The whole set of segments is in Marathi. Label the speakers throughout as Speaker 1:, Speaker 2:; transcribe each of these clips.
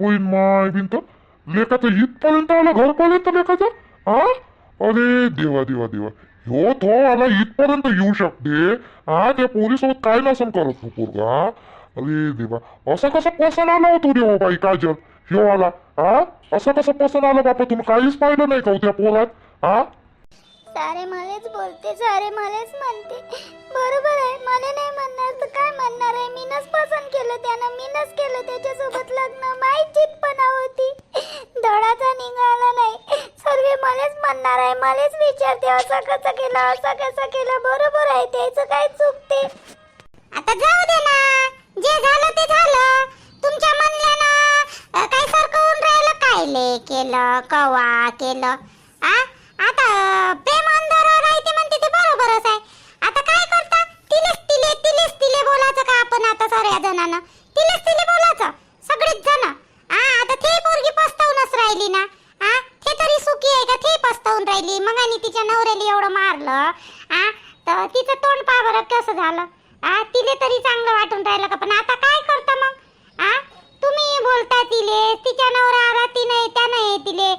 Speaker 1: पोईन माय बिन लेखाचं इथपर्यंत आलं घरपर्यंत लेखाचं आ? अरे देवा देवा देवा. हो तो आला इथपर्यंत येऊ शकते. हा त्या पोलीसोबत काय नसन करत हो पोरगा? अरे देवा. असं कसं पसन आलं होतो रे बाई काजल? ह्यो आला. हा असं कसं पसन आलं बापा? तुम्ही काहीच पाहिलं नाही का हो त्या पोरात? हा
Speaker 2: सारे मलाच बोलते सारे मलाच म्हणते. बरोबर आहे. मला नाही म्हणणार. तर काय म्हणणार आहे? मीनच पसंत केलं त्यानं. मीनच केलं त्याच्यासोबत लग्न. माई चितपणा होती. धडाचा निघाला नाही. सर्व मलाच म्हणणार आहे. मलाच विचारते. असं कसं केलं? असं कसं केलं? बरोबर आहे. त्याचं काय चुकते आता जाऊ दे ना. जे झालं ते झालं. तुमच्या म्हणल्यानं काय सारखं होऊन राहिलं कायले केलं कवा केलं? आ? आता प्रेम अंधार राहते म्हणते ते बरोबरच आहे आता काय करता तिलेच तिले तिलेच तिले बोलायचं का आपण आता साऱ्या जणांना. तिलाच तिले बोलायचं. सगळेच जण. आता ते पोरगी पस्तावूनच राहिली ना. आ ते तरी सुखी आहे का? ते पस्तावून राहिली. मग आणि तिच्या नवऱ्याला एवढं मारलं. आ तर तिचं तोंड पा बरं कसं झालं. आ तिले तरी चांगलं वाटून राहिलं का? पण आता काय करता मग? आ तुम्ही बोलता तिले. तिच्या नवरा आला तिने त्याने तिले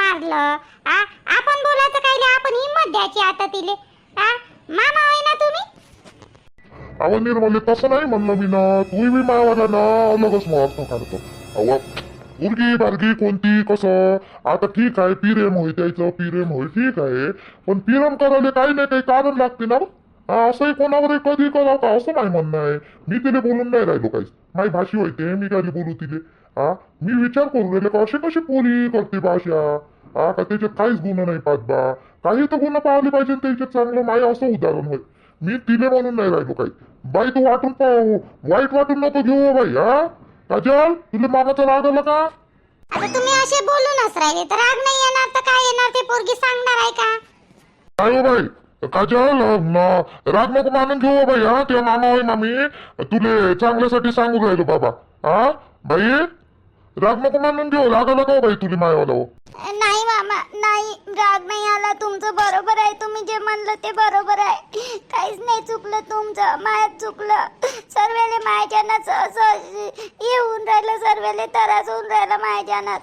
Speaker 2: मारलं. आ आपण बोलायचं काय आपण हिंमत द्यायची आता तिले. आ मामा आहे ना तुम्ही?
Speaker 1: अहो निर्मले तसं नाही म्हणलं मी ना. तू बी मावाला ना. अलगच मग अर्थ काढतो. अहो मुलगी बारगी कोणती कसं? आता ठीक आहे पिरेम होय त्याचं पिरेम होय ठीक आहे. पण पिरेम करायला काही नाही काही कारण लागते ना. हा असंही कोणावर कधी करावं का? असं नाही म्हणणं आहे. मी तिला बोलून नाही राहिलो काहीच. माझी भाषी होते मी काय बोलू तिले. हा मी विचार करून राहिले का असे कशी पोरी करते भाषा? हा का त्याच्यात काहीच गुन्हा नाही पाहत बा. काही तर गुन्हा पाहिले पाहिजे त्याच्यात. चांगलं माय असं उदाहरण होय. मी तिले म्हणून नाही राहिलो काही. बाई तू वाटून पाहू. वाईट वाटून नको घेऊ हो बाई हा? काजल तुला मामाचा राग आला का?
Speaker 2: आता तुम्ही असे बोलूनच राहिले. तर राग नाही येणार तर काय येणार? ते पोरगी सांगणार आहे का?
Speaker 1: काय हो बाई. काजल न- राग नको मानून घेऊ हो बाई हा? ते मामा होय मामी. तुले चांगल्यासाठी सांगू राहिलो बाबा हा? बाई राग नको मानून घेऊ. राग आला का हो बाई तुला मायावाला हो?
Speaker 2: नाही मामा नाही राग नाही आला. तुमचं बरोबर आहे. तुम्ही जे म्हणलं ते बरोबर आहे. काहीच नाही चुकलं तुमचं. मायात चुकलं. सर्वेले मायाच्यानंच असं येऊन राहिलं. सर्वेले त्रास होऊन राहिला मायाच्यानात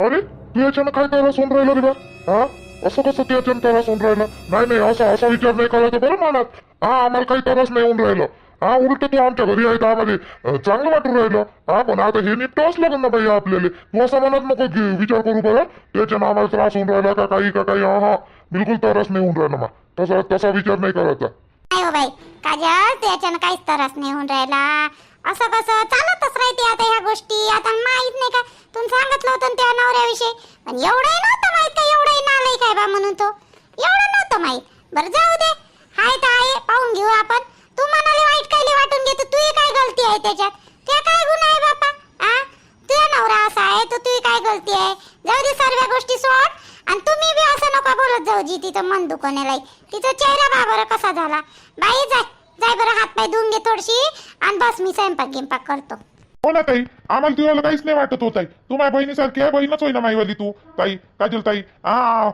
Speaker 1: अरे तू याच्यानं काय त्रास होऊन राहिला रे बा? हा? असं कसं ते याच्यानं त्रास होऊन राहिला? नाही नाही असा असा विचार नाही करायचा बरं मनात. हा आम्हाला काही त्रास नाही होऊन राहिलं. हा उलट तू आमच्या घरी आहे आम्हाला अं, चांगलं वाटून राहिलं. हा पण आता हे निपटावंच लागेल ना बाई आपल्याला. तू असं म्हणत नको की विचार करू बरं. त्याच्यानं आम्हाला त्रास होऊन राहिला का काही का काही? हा हा बिलकुल त्रास नाही होऊन राहिला मग तसा तसा विचार नाही करायचा.
Speaker 2: नाही हो बाई. काजल त्याच्यानं काहीच त्रास नाही होऊन राहिला. असं कसं? चालतच राहते आता ह्या गोष्टी. आता माहीत नाही का? तुम्ही सांगितलं होतं ना त्या नवऱ्याविषयी. पण एवढंही नव्हतं माहीत का? एवढंही नालाय काय बा म्हणून तो. एवढं नव्हतं माहीत. बरं जाऊ दे. हाय तर आहे. पाहून घेऊ आपण. तू मनाले वाईट कायले वाटून घेतो? तू काय गलती आहे त्याच्यात? त्या काय गुन्हा आहे बापा? आ? तुझा नवरा असा आहे तर तू काय गलती आहे? जाऊ दे सर्व गोष्टी सोड. आणि तुम्ही बी असं नका बोलत जाऊ जी तिचं मन दुखवण्याला तिचा चेहरा बाबर कसा झाला? बाई जाय. जाय बरं हात पाय धुवून घे थोडीशी. आणि बस मी स्वयंपाक गिंपाक करतो.
Speaker 1: हो ना ताई आम्हाला तुला काहीच नाही वाटत होत ताई. तू माझ्या बहिणीसारखी आहे बहीणच होईना माईवाली तू. ताई काजल ताई हा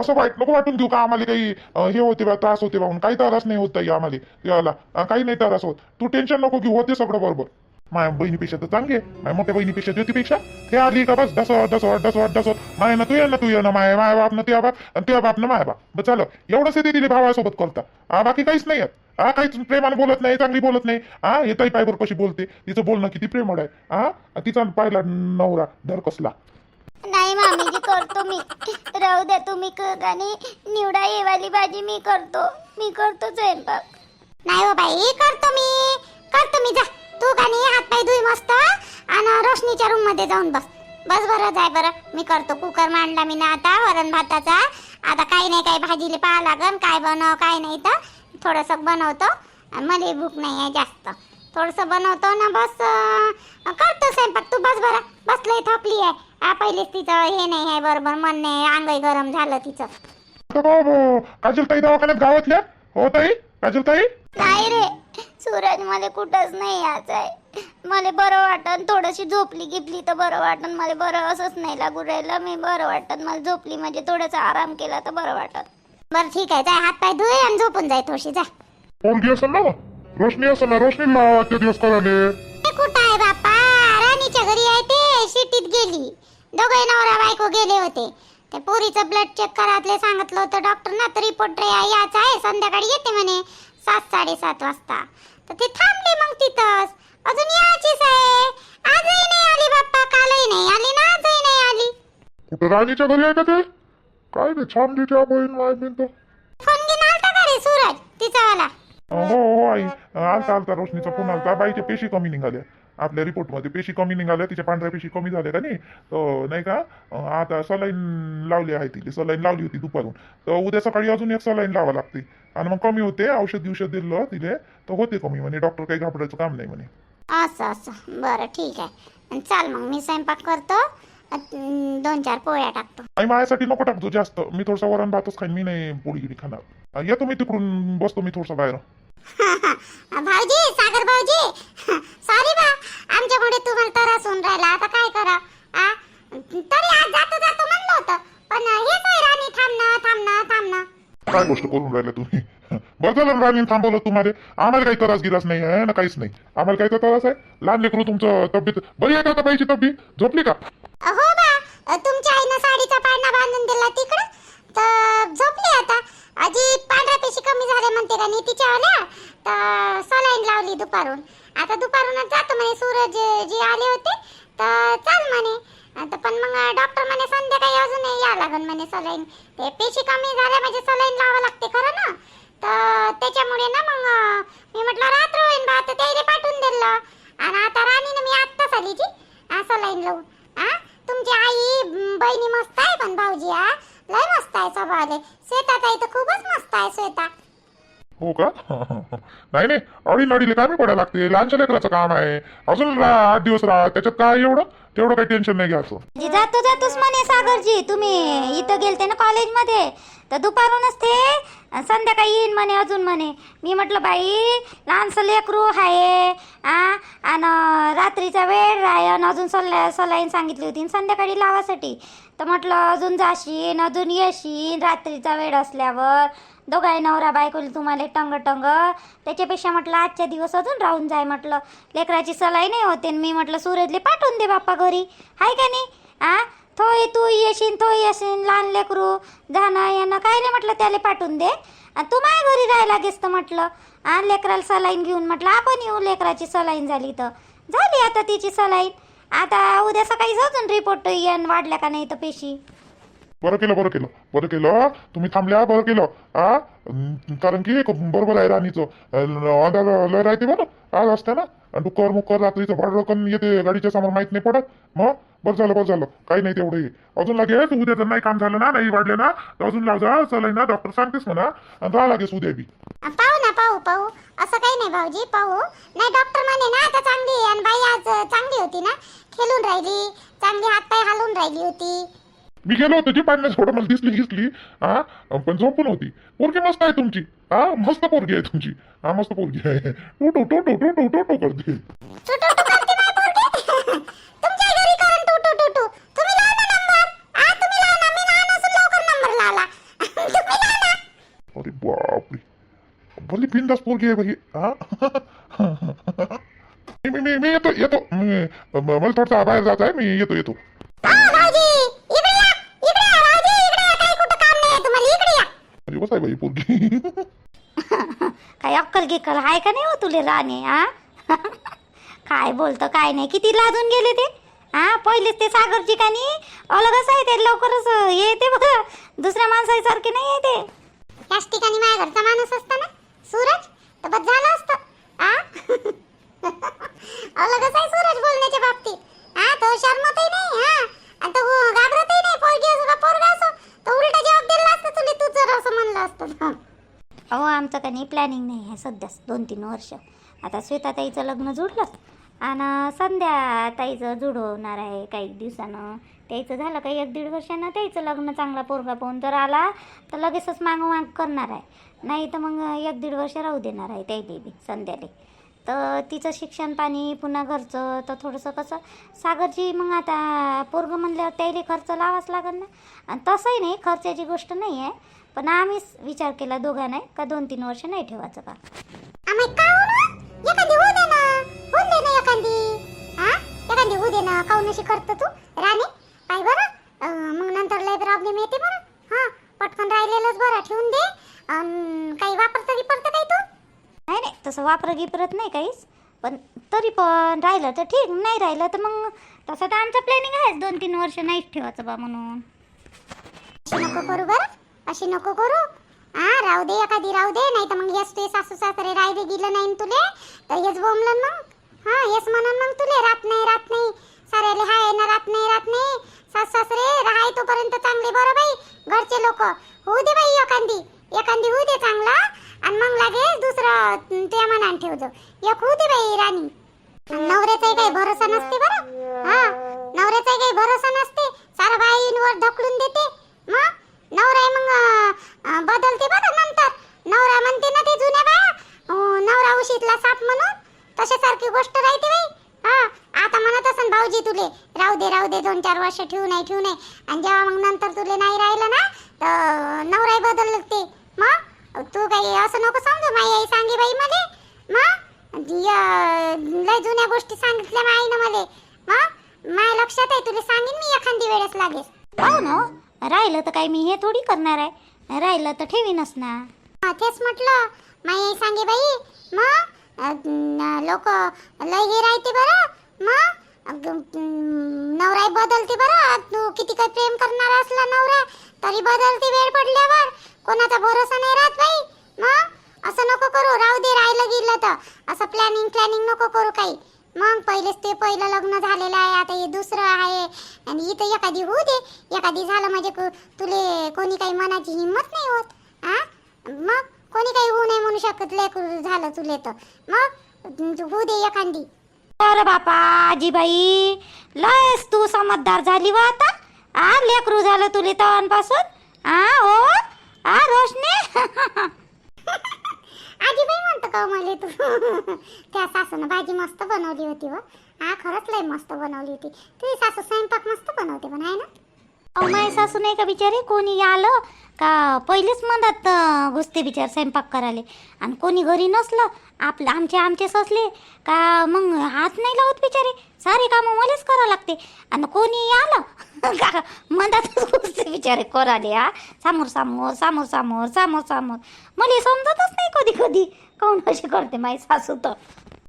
Speaker 1: असं वाईट नको वाटून घेऊ का आम्हाला काही हे होते बा त्रास होते बाहून म्हणून. काही त्रास नाही होत ताई आम्हाला. याला काही नाही त्रास होत. तू टेन्शन नको घेऊ होते सगळं बरोबर. माझ्या बहिणीपेक्षा तर चांगले माझ्या मोठ्या बहिणीपेक्षा ज्योतीपेक्षा. ते आली का बस? दसवट दसवट दसवट दसवट माय ना तू ये ना तू ये ना माय माय बाप ना तुया बाप आणि तुझ्या बाप ना माय बाप. बस एवढंच येते तिने भावासोबत करता. बाकी काहीच नाही आहे. हा काहीच प्रेमाने बोलत नाही चांगली बोलत नाही. हा हे ताई पायबर कशी बोलते? तिचं बोलणं किती प्रेमळ आहे. हा तिचा पाहिला नवरा धर कसला.
Speaker 2: नाही मामीजी करतो मी. राहू द्या तुम्ही आणि निवडा येवाली भाजी मी करतो. मी करतो स्वयंपाक. नाही हो बाई करतो मी. करतो मी. जा. तू गाणी हात पाय धुई मस्त. आणि रोशनीच्या रूममध्ये जाऊन बस. बस बरं जाय बरं. मी करतो कुकर मांडला मी ना आता वरण भाताचा. आता काही नाही काही भाजीले पाहा लागन काय बनव काय नाही तर थोडंसं बनवतो. आणि मला भूक नाही आहे जास्त. थोडंसं बनवतो ना बस करतो स्वयंपाक. तू बस बरं. बस लय थकली आहे. हा पहिलेच तिचं हे नाही आहे बरोबर मन नाही अंगही गरम झालं तिचं.
Speaker 1: काजल ताई दवाखान्यात गावातल्या? हो ताई? काजल ताई
Speaker 2: नाही रे. सूरज मला कुठंच नाही यायचं आहे मला बरं वाटन थोडीशी झोपली गिपली तर बरं वाटन. मला बरं असंच नाही लागू राहिलं. मी बरं वाटन मला झोपली म्हणजे थोडासा आराम केला तर बरं वाटत बरं ठीक आहे जाय हात पाय धुये आणि झोपून जाय थोडीशी जा.
Speaker 1: पोरगी असेल ना रोशनी असेल ना? रोशनी लावा ते दिवस करायले
Speaker 2: ते कुठं आहे बाप्पा? राणीच्या घरी आहे ते. दोघे नवरा बायको गेले होते. ते पोरीचं ब्लड चेक करायला सांगितलं होतं डॉक्टर ना तर रिपोर्ट याचा आहे. संध्याकाळी येते म्हणे. सात साडेसात वाजता. तर ते थांबले मग तिथंच. अजून यायचीच आहे. आजही नाही आली बाप्पा कालही नाही आली ना आजही नाही आली.
Speaker 1: कुठं राणीच्या घरी आहे का ते? काय ते छान तिच्या बहीण माय बिन तर
Speaker 2: फोन घेऊन आलता का रे सूरज तिचावाला.
Speaker 3: हो हो आई. आलता आलता रोशनीचा फोन आलता. बाईच्या पेशी कमी निघाल्या आपल्या रिपोर्टमध्ये पेशी कमी निघाल्या तिच्या पांढऱ्या पेशी कमी झाल्या का नाही? तर नाही का? अं, आता सलाईन लावली आहे तिथे सलाईन लावली होती दुपारून. तर उद्या सकाळी अजून एक सलाईन लावा लागते. आणि मग कमी होते औषध दिवषध दिलं तिले तर होते कमी म्हणे. डॉक्टर काही घाबरायचं काम नाही म्हणे.
Speaker 2: असं असं. बरं ठीक आहे. आणि चाल मग मी स्वयंपाक करतो दोन चार पोळ्या टाकतो.
Speaker 3: आई माझ्यासाठी नको टाकतो जास्त. मी थोडसा वरण भातच खाईन मी नाही पोळी गिळी खाणार. येतो मी तिकडून बसतो मी थोडसा बाहेर.
Speaker 2: भाऊजी सागर भाऊजी. सॉरी बा आमच्यामुळे तुम्हाला त्रास होऊन राहिला. आता काय करा? आ? तरी आज जातो जातो म्हणलं होतं. पण हेच राणी थांबणं थांबणं थांबणं
Speaker 1: काय गोष्ट करून राहिल्या तुम्ही? बरं झालं राणी थांबवलं तुम्हाला आम्हाला काही त्रास गिरास नाही आहे ना? काहीच नाही. आम्हाला काही तर त्रास आहे. लहान लेकरू तुमचं तब्येत बरी आहे का पाहिजे तब्येत? झोपली का?
Speaker 2: हो बा. तुमच्या आईनं साडीचा पाळणा बांधून दिला तिकडं. तर झोपली आता. आजी पांढऱ्या पेशी कमी झाले म्हणते का नीतीच्या आल्या. तर सलाईन लावली दुपारून. आता दुपारूनच जातो म्हणे सूरज जे आले होते. तर चाल म्हणे. आता पण मग डॉक्टर म्हणे संध्याकाळी अजून या लागन म्हणे सलाईन. ते पेशी कमी झाल्या म्हणजे सलाईन लावा लागते खरं ना? तर त्याच्यामुळे ना मग मी म्हटलं रात्र होईन बा तर त्याला पाठवून दिलं. आणि आता राणीनं मी आत्ताच आली जी असं लाईन लावून. हा तुमची आई बहिणी मस्त आहे पण भाऊजी हा? लय मस्त आहे स्वभावाले. श्वेता ताई तर खूपच मस्त आहे श्वेता.
Speaker 1: हो का? नाही नाही अडी नडीले कामी पडायला लागते. लहानच्या लेकराचं काम आहे. अजून आठ दिवस राहा त्याच्यात काय एवढं? तेवढं काही टेन्शन नाही घ्यायचं.
Speaker 4: जातो जातोच म्हणे सागरजी तुम्ही इथं गेलते ना कॉलेजमध्ये? तर दुपारूनच ते संध्याकाळी येईन म्हणे अजून म्हणे. मी म्हटलं बाई लहानसं लेकरू आहे आ आणि रात्रीचा वेळ आहे आणि अजून सल्ला सलाईन सांगितली होती आणि संध्याकाळी लावासाठी. तर म्हटलं अजून जाशीन अजून येशीन रात्रीचा वेळ असल्यावर. दोघाही नवरा बायकोली तुम्हाला टंग टंग त्याच्यापेक्षा म्हटलं आजच्या दिवस अजून राहून जाय म्हटलं. लेकराची सलाई नाही होते आणि मी म्हटलं सुरजले पाठवून दे बाप्पा घरी? हाय का नाही? आ? थोय तू येशील थो येशील लहान लेकरू जाणं येणं काय नाही म्हटलं त्याला पाठवून दे. आणि तू माझ्या घरी राहायला लागेस तर म्हटलं. आ लेकराला सलाईन घेऊन म्हटलं आपण येऊ लेकराची सलाईन झाली तर. झाली आता तिची सलाईन. आता उद्या सकाळी अजून रिपोर्ट येण वाढल्या का नाही तर पेशी?
Speaker 1: बरं केलं बरं केलं बरं केलं. तुम्ही थांबल्या बरं केलं. आ? कारण की बरोबर आहे राणीचं. अंधार लय राहते बरं. आज असते ना? आणि डुक्कर मुक्कर रात्रीचं भडकन येते गाडीच्या समोर माहीत नाही पडत. मग? बरं झालं बरं झालं. काही नाही तेवढं अजून लागेल उद्या जर नाही काम झालं ना नाही वाढले ना तर अजून लाव जा चलाय ना डॉक्टर सांगतेस म्हणा. आणि राहा लागेल उद्या बी.
Speaker 2: पाहू ना पाहू पाहू. असं काही नाही भाऊजी पाहू. नाही डॉक्टर म्हणे ना आता चांगली आणि बाई आज चांगली होती ना. खेळून राहिली. चांगली हातपाय हलवून राहिली होती.
Speaker 1: मी गेलो होतो जी पाण्यास थोडं मला दिसली दिसली हा पण झोपून होती. पोरगी मस्त आहे तुमची. हा मस्त पोरगी आहे तुमची. हा मस्त पोरगी आहे. टोटो टोटो टोटो टोटो करते. अरे बापरे. भली बिंदास पोरगी आहे बाई. हा मी मी- येतो येतो. मला थोडसा बाहेर जायचं आहे मी येतो येतो
Speaker 2: आ, भाऊजी इकडे या इकडे या भाऊजी इकडे या काही कुठं काम नाही तुम्हाला इकडे या
Speaker 1: अरे बस आहे बाई पोरगी?
Speaker 4: काय अक्कल गिक्कल आहे का नाही हो तुले राणे हा काय बोलतं काय नाही. किती लाजून गेले ते? हा पहिलेच ते सागरची का नाही अलगच आहे ते लवकरच येते बघा दुसऱ्या माणसासारखे नाही आहे ते.
Speaker 2: याच ठिकाणी माझ्या घरचा माणूस असता ना सूरज तर बस झालं असतं आ? अलगच आहे सूरज बोलण्याच्या बाबतीत. हा तो शर्मतही नाही हा? आणि तो घाबरतही नाही पोरगी असो का पोरगा असो तो उलटा जवाब दिला असतं तुला तू जर असं म्हणलं
Speaker 4: अहो आमचं का नाही प्लॅनिंग नाही आहे सध्याच दोन तीन वर्ष. आता श्वेताताईचं लग्न जुडलं आणि संध्या ताईचं जुडवणार आहे काही दिवसानं. त्याचं झालं काही एक दीड वर्षानं त्याचं लग्न चांगला पोरगा पाहून जर आला तर लगेचच मागोमाग करणार आहे. नाही तर मग एक दीड वर्ष राहू देणार आहे त्याईले बी संध्याले. तर तिचं शिक्षण पाणी पुन्हा घरचं तर थोडंसं कसं सागरची मग आता पोरगं म्हणल्यावर त्याईले खर्च लावाच लागेल ना. आणि तसंही नाही खर्चाची गोष्ट नाही आहे. पण आम्हीच विचार केला दोघा नाही का दोन तीन वर्ष नाही ठेवायचं का?
Speaker 2: आम्ही एखादी होऊ दे ना. होऊन दे ना एखादी. एखादी दे ना. तू? राणी? बरं. मग नंतर प्रॉब्लेम येते पटकन राहिलेलंच दे. काही तू? नाही नाही.
Speaker 4: तसं वापर गिपरत नाही काहीच. पण तरी पण राहिलं तर ठीक. नाही राहिलं तर मग तसं तर आमचं प्लॅनिंग आहेच. दोन तीन वर्ष नाहीच ठेवायचं बा म्हणून.
Speaker 2: नको करू बरं. अशी नको करू. हा राहू दे एखादी राहू दे नाही तर मग हेच तुझे सासू सासरे राहिले गेलं नाही तुले तर हेच बोंबलं मग. हा हेच म्हणून मग तुले रात नाही रात नाही. साऱ्याले हाय ना रात नाही रात नाही. सासू सासरे राहाय तोपर्यंत चांगले बरं बाई घरचे लोक. होऊ दे बाई एखादी एखादी होऊ दे चांगला. आणि मग लागेल दुसरं तुझ्या मनान ठेव जो एक होऊ दे बाई राणी. नवऱ्याचाही काही भरोसा नसते बरं. हा नवऱ्याचाही काही भरोसा नसते. सारा बाईंवर ढकलून देते. मग? नवरा मग बदलते बघा नंतर. नवरा म्हणते ना ते जुन्या बाया. नवरा उशीतला साप म्हणून. तशासारखी गोष्ट राहते बाई. हा आता म्हणत असन भाऊजी तुले राहू दे राहू दे दोन चार वर्ष ठेवू नाही ठेवू नाही आणि जेव्हा मग नंतर तुले नाही राहिलं ना तर नवराही बदलते. मग? तू काही असं नको समजू माई आई सांगे बाई मले. मग? य- लय जुन्या गोष्टी सांगितल्या माई ना मले. मग? लक्षात आहे तुला सांगेन मी एखादी वेळेस लागेल
Speaker 4: हो ना? हो. राहिलं तर काही मी हे थोडी करणार आहे? राहिलं तर ठेवीनच ना.
Speaker 2: हा, तेच म्हटलं. माई सांगे बाई मग लोक लय हे राहते बरं. मग नवरा बदलते बरं. तू किती काही प्रेम करणार असला नवरा तरी बदलते वेळ पडल्यावर. कोणाचा भरोसा नाही राहत बाई. मग असं नको करू. राहू दे राहिलं गेलं तर. असं प्लॅनिंग प्लॅनिंग नको करू काही. मग पहिलेच ते पहिलं लग्न झालेलं आहे आता हे दुसरं आहे. आणि इथं एखादी होऊ दे एखादी झालं म्हणजे तुले कोणी काही मनाची हिंमत नाही होत आ? मग कोणी काही होऊ नाही म्हणू शकत लेकरू झालं तुले तर. मग होऊ दे एखादी.
Speaker 4: अरे बापा आजीबाई लयच तू समजदार झाली वा आता. आ लेकरू झालं तुले तवांपासून. आ हो आ रोशनी.
Speaker 2: आजीबाई का मला तू. त्या सासूनं भाजी मस्त बनवली होती व हा खरंच लय मस्त बनवली होती. तुझी सासू स्वयंपाक मस्त बनवते पण आहे ना?
Speaker 4: अहो माय सासू नाही का बिचारे? कोणी आलं का पहिलेच म्हणतात अं, घुसते बिचार स्वयंपाक करायला. आणि कोणी घरी नसलं आपलं आमचे आमचेच असले का मग हात नाही लावत बिचारे? सारे कामं मलाच करावं लागते. आणि कोणी आलं का म्हणतातच घुसते बिचारे कराले हा समोर समोर समोर समोर समोर समोर. मला समजतच नाही कधी कधी. काऊन अशी करते माई सासू तर?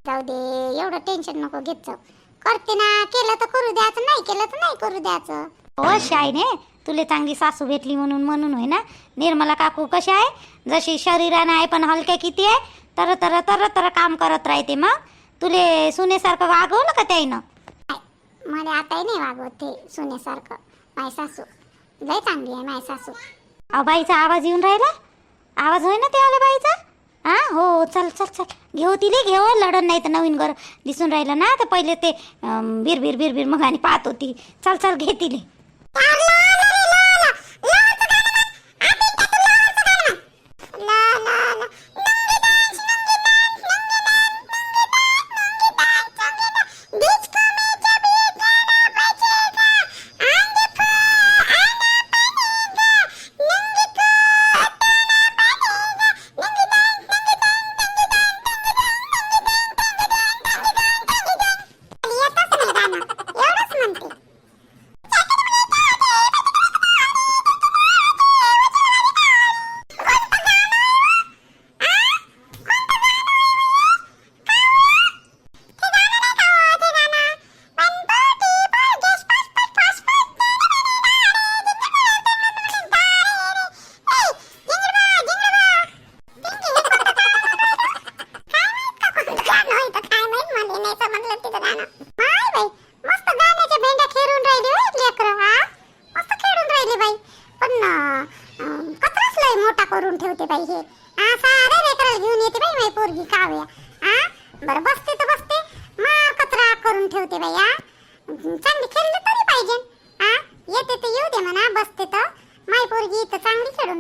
Speaker 2: जाऊ दे एवढं टेन्शन नको घेत जाऊ. करते ना केलं तर करू द्यायचं नाही केलं तर नाही करू द्यायचं
Speaker 4: हो शायने तुले चांगली सासू भेटली म्हणून म्हणून होय ना. निर्मला काकू कशी आहे? जशी शरीराने आहे पण हलक्या किती आहे. तर तर तर तर काम करत राहते मग. तुले सुनेसारखं वागवलं का त्याईनं?
Speaker 2: मला आताही नाही वागवत ते सोन्यासारखं. माय सासू. लय चांगली आहे माय सासू.
Speaker 4: अहो बाईचा आवाज येऊन राहिला? आवाज होय ना ते बाईचा? हा? हो चल चल चल. घेऊ तिले घेऊ. लढण नाही तर नवीन घर दिसून राहिलं ना. तर पहिले ते अं, बिर बिर बिर बिर मग आणि पाहत होती. चल चल घे तिले.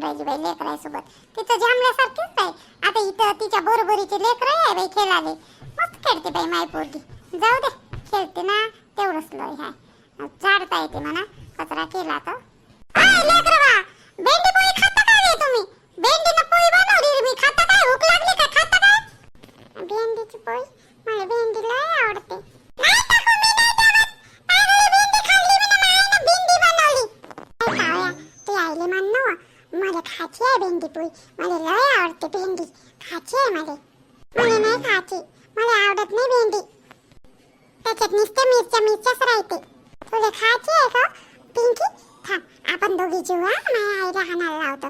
Speaker 2: राहिली बाई लेकरासोबत. तिथं जांभल्यासारखीच बाई. आता इथं तिच्या बरोबरीचे लेकर आहे बाई खेळाले. मस्त खेळते बाई माय पोरगी. जाऊ दे खेळते ना तेवढंच लय हाय. झाडता येते म्हणा कचरा केला तर. आय भेंडी पोळी खाता काय रे तुम्ही? पोळी बनवली मी. खाता काय? भूक लागली काय खाता काय? भेंडीची पोळी? मला भेंडी लय आवडते. नाही टाकू मी नाही अरे भेंडी खाल्ली मी ना मायनं भेंडी बनवली. काय खाऊया मान नव मला खायची आहे भेंडी पोळी. मला लय आवडते भेंडी. खायची आहे मला. मला नाही खायची. मला आवडत नाही भेंडी. त्याच्यात नुसतं मिरच्या मिरच्याच राहते. तुला खायची आहे का पिंकी? थांब आपण दोघी जेव्हा माझ्या आईला हाणायला लावतो.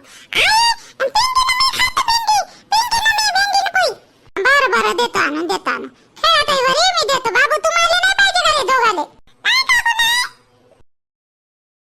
Speaker 4: बरं बरं देतो आणून देतो आणून. हे आता बरे मी देतो. बाबू तुम्हाला नाही पाहिजे दोघाले?